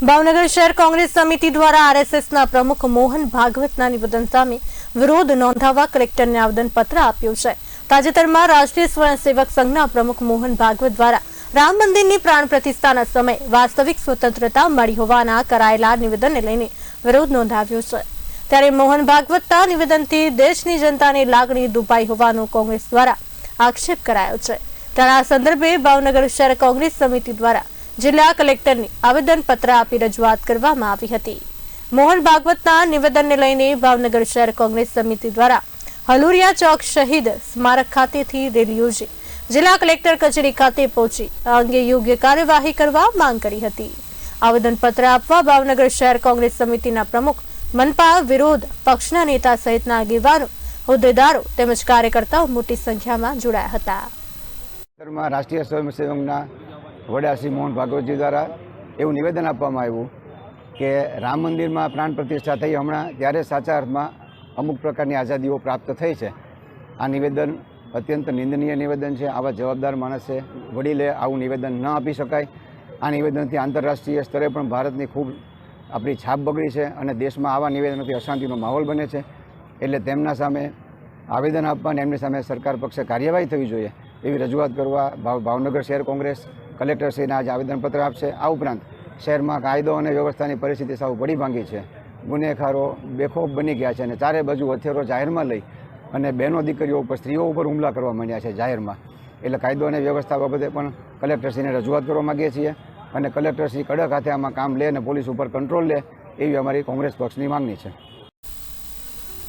ભાવનગર શહેર કોંગ્રેસ સમિતિ દ્વારા આરએસએસના પ્રમુખ મોહન ભાગવતના નિવેદન સામે વિરોધ નોંધાવવા કલેક્ટરને આવેદનપત્ર આપ્યું છે. તાજેતરમાં રાષ્ટ્રીય સ્વયંસેવક સંઘના પ્રમુખ મોહન ભાગવત દ્વારા રામ મંદિરની પ્રાણ પ્રતિષ્ઠાના સમયે વાસ્તવિક સ્વતંત્રતા મળી હોવાના કરાયેલા નિવેદનને લઈને વિરોધ નોંધાવ્યો છે. ત્યારે મોહન ભાગવતના નિવેદનથી દેશની જનતાની લાગણી દુભાઈ હોવાનો કોંગ્રેસ દ્વારા આક્ષેપ કરાયો છે. ત્યારે આ સંદર્ભે ભાવનગર શહેર કોંગ્રેસ સમિતિ દ્વારા જિલ્લા કલેક્ટરને આવેદનપત્ર આપી રજૂઆત કરવામાં આવી હતી. મોહન ભાગવતના નિવેદનને લઈને ભાવનગર શહેર કોંગ્રેસ સમિતિ દ્વારા હલુરિયા ચોક શહીદ સ્મારક ખાતેથી રેલી યોજી. જિલ્લા કલેક્ટર કચેરી ખાતે પહોંચી આ અંગે યોગ્ય કાર્યવાહી કરવા માંગ કરી હતી. આવેદનપત્ર આપવા ભાવનગર શહેર કોંગ્રેસ સમિતિના પ્રમુખ મનપા વિરોધ પક્ષના નેતા સહિતના આગેવાનો, હોદ્દેદારો તેમજ કાર્યકર્તાઓ મોટી સંખ્યામાં જોડાયા હતા. રાષ્ટ્રીય સ્વયંસેવકના વડા શ્રી મોહન ભાગવતજી દ્વારા એવું નિવેદન આપવામાં આવ્યું કે રામ મંદિરમાં પ્રાણ પ્રતિષ્ઠા થઈ હમણાં ત્યારે સાચા અર્થમાં અમુક પ્રકારની આઝાદીઓ પ્રાપ્ત થઈ છે. આ નિવેદન અત્યંત નિંદનીય નિવેદન છે. આવા જવાબદાર માણસે વડીલે આવું નિવેદન ન આપી શકાય. આ નિવેદનથી આંતરરાષ્ટ્રીય સ્તરે પણ ભારતની ખૂબ આપણી છાપ બગડી છે અને દેશમાં આવા નિવેદનોથી અશાંતિનો માહોલ બને છે. એટલે તેમના સામે આવેદન આપવા અને એમની સામે સરકાર પક્ષે કાર્યવાહી થવી જોઈએ. એવી રજૂઆત કરવા ભાવ- ભાવનગર શહેર કોંગ્રેસ કલેક્ટરશ્રીને આજે આવેદનપત્ર આપશે. આ ઉપરાંત શહેરમાં કાયદો અને વ્યવસ્થાની પરિસ્થિતિ સાવ પડી ભાંગી છે. ગુનેખારો બેખોફ બની ગયા છે અને ચારે બાજુ હથિયારો જાહેરમાં લઈ અને બહેનો દીકરીઓ ઉપર સ્ત્રીઓ ઉપર હુમલા કરવા માંડ્યા છે જાહેરમાં. એટલે કાયદો અને વ્યવસ્થા બાબતે પણ કલેક્ટરશ્રીને રજૂઆત કરવા માગીએ છીએ અને કલેક્ટરશ્રી કડક હાથે આમાં કામ લે અને પોલીસ ઉપર કંટ્રોલ લે એવી અમારી કોંગ્રેસ પક્ષની માગણી છે.